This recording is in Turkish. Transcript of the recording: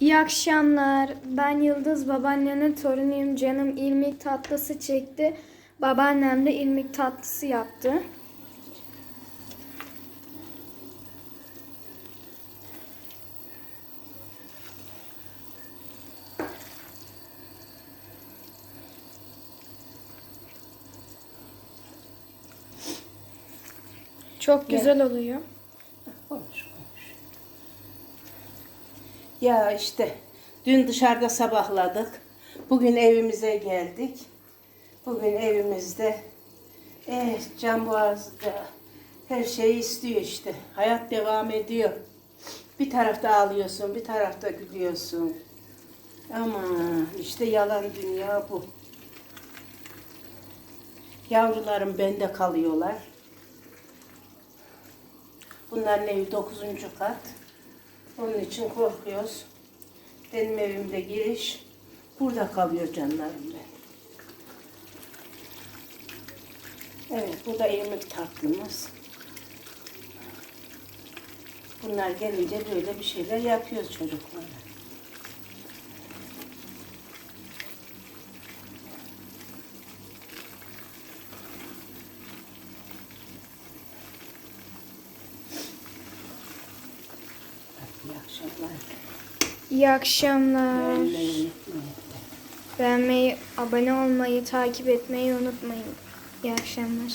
İyi akşamlar. Ben Yıldız. Babaannemin torunuyum. Canım irmik tatlısı çekti. Babaannem de irmik tatlısı yaptı. Çok güzel oluyor. Konuş. Ya işte dün dışarıda sabahladık. Bugün evimize geldik. Bugün evimizde eh can boğazda her şeyi istiyor işte. Hayat devam ediyor. Bir tarafta ağlıyorsun, bir tarafta gülüyorsun. Ama işte yalan dünya bu. Yavrularım bende kalıyorlar. Bunların evi 9. kat. Onun için korkuyoruz. Benim evimde giriş. Burada kalıyor canlarım ben. Evet, bu da irmik tatlımız. Bunlar gelince böyle bir şeyler yapıyoruz çocuklara. İyi akşamlar. İyi akşamlar. Beğenmeyi abone olmayı, takip etmeyi unutmayın. İyi akşamlar.